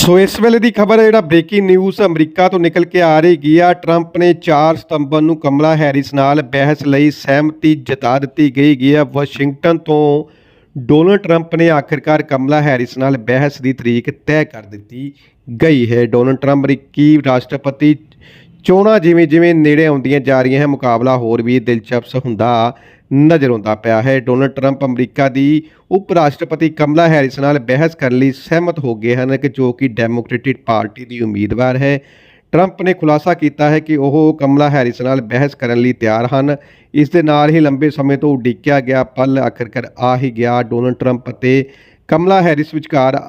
ਸੋ ਇਸ ਵੇਲੇ ਦੀ ਖਬਰ ਹੈ, ਜਿਹੜਾ ਬ੍ਰੇਕਿੰਗ ਨਿਊਜ਼ ਅਮਰੀਕਾ ਤੋਂ ਨਿਕਲ ਕੇ ਆ ਰਹੀ ਗਈ ਆ ਟਰੰਪ ਨੇ 4 ਸਤੰਬਰ ਨੂੰ ਕਮਲਾ ਹੈਰਿਸ ਨਾਲ ਬਹਿਸ ਲਈ ਸਹਿਮਤੀ ਜਤਾ ਦਿੱਤੀ ਗਈ ਗਈ ਆ ਵਾਸ਼ਿੰਗਟਨ ਤੋਂ। ਡੋਨਲਡ ਟਰੰਪ ਨੇ ਆਖਿਰਕਾਰ ਕਮਲਾ ਹੈਰਿਸ ਨਾਲ ਬਹਿਸ ਦੀ ਤਰੀਕ ਤੈਅ ਕਰ ਦਿੱਤੀ ਗਈ ਹੈ। ਡੋਨਲਡ ਟਰੰਪ ਅਮਰੀਕੀ ਰਾਸ਼ਟਰਪਤੀ ਚੋਣਾਂ ਜਿਵੇਂ ਜਿਵੇਂ ਨੇੜੇ ਆਉਂਦੀਆਂ ਜਾ ਰਹੀਆਂ ਹੈ ਮੁਕਾਬਲਾ ਹੋਰ ਵੀ ਦਿਲਚਸਪ ਹੁੰਦਾ ਨਜ਼ਰ ਆਉਂਦਾ ਪਿਆ ਹੈ। ਡੋਨਲਡ ਟਰੰਪ ਅਮਰੀਕਾ ਦੀ ਉਪ ਰਾਸ਼ਟਰਪਤੀ ਕਮਲਾ ਹੈਰਿਸ ਨਾਲ ਬਹਿਸ ਕਰਨ ਲਈ ਸਹਿਮਤ ਹੋ ਗਏ ਹਨ ਕਿ ਜੋ ਕਿ ਡੈਮੋਕ੍ਰੈਟਿਕ ਪਾਰਟੀ ਦੀ ਉਮੀਦਵਾਰ ਹੈ। ਟਰੰਪ ਨੇ ਖੁਲਾਸਾ ਕੀਤਾ ਹੈ ਕਿ ਉਹ ਕਮਲਾ ਹੈਰਿਸ ਨਾਲ ਬਹਿਸ ਕਰਨ ਲਈ ਤਿਆਰ ਹਨ। ਇਸ ਦੇ ਨਾਲ ਹੀ ਲੰਬੇ ਸਮੇਂ ਤੋਂ ਉਡੀਕਿਆ ਗਿਆ, ਪਲ ਆਖਰਕਾਰ ਆ ਹੀ ਗਿਆ। ਡੋਨਲਡ ਟਰੰਪ ਅਤੇ ਕਮਲਾ ਹੈਰਿਸ ਵਿਚਕਾਰ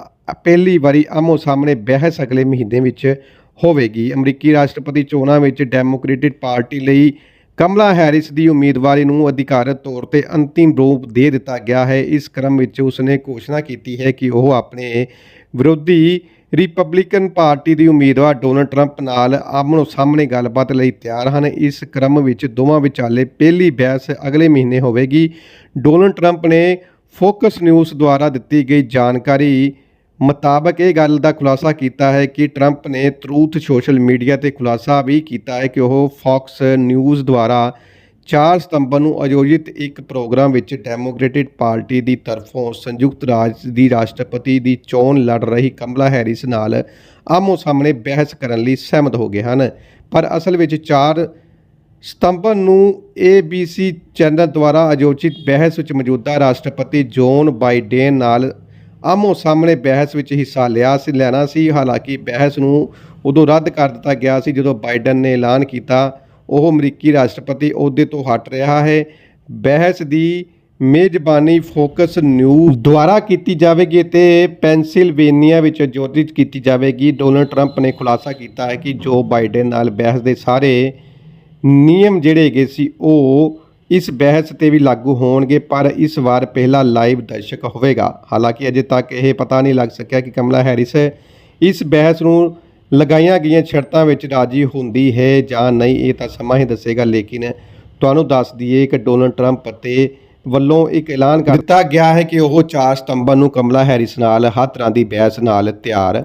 ਪਹਿਲੀ ਵਾਰੀ ਆਮੋ ਸਾਹਮਣੇ ਬਹਿਸ ਅਗਲੇ ਮਹੀਨੇ ਵਿੱਚ ਹੋਵੇਗੀ। ਅਮਰੀਕੀ ਰਾਸ਼ਟਰਪਤੀ ਚੋਣਾਂ ਵਿੱਚ ਡੈਮੋਕ੍ਰੈਟਿਕ ਪਾਰਟੀ ਲਈ ਕਮਲਾ ਹੈਰਿਸ ਦੀ ਉਮੀਦਵਾਰੀ ਨੂੰ ਅਧਿਕਾਰਤ ਤੌਰ ਤੇ ਅੰਤਿਮ ਰੂਪ ਦੇ ਦਿੱਤਾ ਗਿਆ ਹੈ। ਇਸ ਕ੍ਰਮ ਵਿੱਚ ਉਸਨੇ ਘੋਸ਼ਣਾ ਕੀਤੀ ਹੈ ਕਿ ਉਹ ਆਪਣੇ ਵਿਰੋਧੀ ਰਿਪਬਲਿਕਨ ਪਾਰਟੀ ਦੀ ਉਮੀਦਵਾਰ ਡੋਨਲਡ ਟਰੰਪ ਨਾਲ ਆਮਣੋ ਸਾਹਮਣੇ ਗੱਲਬਾਤ ਲਈ ਤਿਆਰ ਹਨ। ਇਸ ਕ੍ਰਮ ਵਿੱਚ ਦੋਵਾਂ ਵਿਚਾਲੇ ਪਹਿਲੀ ਬਹਿਸ ਅਗਲੇ ਮਹੀਨੇ ਹੋਵੇਗੀ। ਡੋਨਲਡ ਟਰੰਪ ਨੇ ਫੋਕਸ ਨਿਊਜ਼ ਦੁਆਰਾ ਦਿੱਤੀ ਗਈ ਜਾਣਕਾਰੀ ਮੁਤਾਬਕ ਇਹ ਗੱਲ ਦਾ ਖੁਲਾਸਾ ਕੀਤਾ ਹੈ ਕਿ ਟਰੰਪ ਨੇ ਟਰੂਥ ਸੋਸ਼ਲ ਮੀਡੀਆ ਤੇ ਖੁਲਾਸਾ ਵੀ ਕੀਤਾ ਹੈ ਕਿ ਉਹ ਫੌਕਸ ਨਿਊਜ਼ ਦੁਆਰਾ 4 ਸਤੰਬਰ ਨੂੰ ਆਯੋਜਿਤ ਇੱਕ ਪ੍ਰੋਗਰਾਮ ਵਿੱਚ ਡੈਮੋਕ੍ਰੈਟਿਕ ਪਾਰਟੀ ਦੀ ਤਰਫੋਂ ਸੰਯੁਕਤ ਰਾਜ ਦੀ ਰਾਸ਼ਟਰਪਤੀ ਦੀ ਚੋਣ ਲੜ ਰਹੀ ਕਮਲਾ ਹੈਰਿਸ ਨਾਲ ਆਮੋ ਸਾਹਮਣੇ ਬਹਿਸ ਕਰਨ ਲਈ ਸਹਿਮਤ ਹੋ ਗਏ ਹਨ। ਪਰ ਅਸਲ ਵਿੱਚ 4 ਸਤੰਬਰ ਨੂੰ ABC ਚੈਨਲ ਦੁਆਰਾ ਆਯੋਜਿਤ ਬਹਿਸ ਵਿੱਚ ਮੌਜੂਦਾ ਰਾਸ਼ਟਰਪਤੀ ਜੋਨ ਬਾਈਡਨ ਨਾਲ ਆਮੋ ਸਾਹਮਣੇ ਬਹਿਸ ਵਿੱਚ ਹਿੱਸਾ ਲਿਆ ਸੀ, ਲੈਣਾ ਸੀ। ਹਾਲਾਂਕਿ ਬਹਿਸ ਨੂੰ ਉਦੋਂ ਰੱਦ ਕਰ ਦਿੱਤਾ ਗਿਆ ਸੀ ਜਦੋਂ ਬਾਈਡਨ ਨੇ ਐਲਾਨ ਕੀਤਾ। ਉਹ ਅਮਰੀਕੀ ਰਾਸ਼ਟਰਪਤੀ ਅਹੁਦੇ ਤੋਂ ਹਟ ਰਿਹਾ ਹੈ। ਬਹਿਸ ਦੀ ਮੇਜ਼ਬਾਨੀ ਫੋਕਸ ਨਿਊਜ਼ ਦੁਆਰਾ ਕੀਤੀ ਜਾਵੇਗੀ ਤੇ ਪੈਨਸਿਲਵੇਨੀਆ ਵਿੱਚ ਆਯੋਜਿਤ ਕੀਤੀ ਜਾਵੇਗੀ। ਡੋਨਲਡ ਟਰੰਪ ਨੇ ਖੁਲਾਸਾ ਕੀਤਾ ਹੈ ਕਿ ਜੋ ਬਾਈਡਨ ਨਾਲ ਬਹਿਸ ਦੇ ਸਾਰੇ ਨਿਯਮ ਜਿਹੜੇ ਹੈਗੇ ਸੀ, ਉਹ ਇਸ ਬਹਿਸ ਤੇ ਵੀ ਲਾਗੂ ਹੋਣਗੇ, ਪਰ ਇਸ ਵਾਰ ਪਹਿਲਾ ਲਾਈਵ ਦਰਸ਼ਕ ਹੋਵੇਗਾ। ਹਾਲਾਂਕਿ ਅਜੇ ਤੱਕ ਇਹ ਪਤਾ ਨਹੀਂ ਲੱਗ ਸਕਿਆ ਕਿ ਕਮਲਾ ਹੈਰਿਸ ਇਸ ਬਹਿਸ ਨੂੰ ਲਗਾਈਆਂ ਗਈਆਂ ਸ਼ਰਤਾਂ ਵਿੱਚ ਰਾਜੀ ਹੁੰਦੀ ਹੈ ਜਾਂ ਨਹੀਂ, ਇਹ ਤਾਂ ਸਮਾਂ ਹੀ ਦੱਸੇਗਾ, ਲੇਕਿਨ ਤੁਹਾਨੂੰ ਦੱਸ ਦਈਏ ਕਿ ਡੋਨਲਡ ਟਰੰਪ ਅਤੇ ਵੱਲੋਂ ਇੱਕ ਐਲਾਨ ਕਰ ਦਿੱਤਾ ਗਿਆ ਹੈ ਕਿ ਉਹ 4 ਸਤੰਬਰ ਨੂੰ ਕਮਲਾ ਹੈਰਿਸ ਨਾਲ ਹਰ ਤਰ੍ਹਾਂ ਦੀ ਬਹਿਸ ਨਾਲ ਤਿਆਰ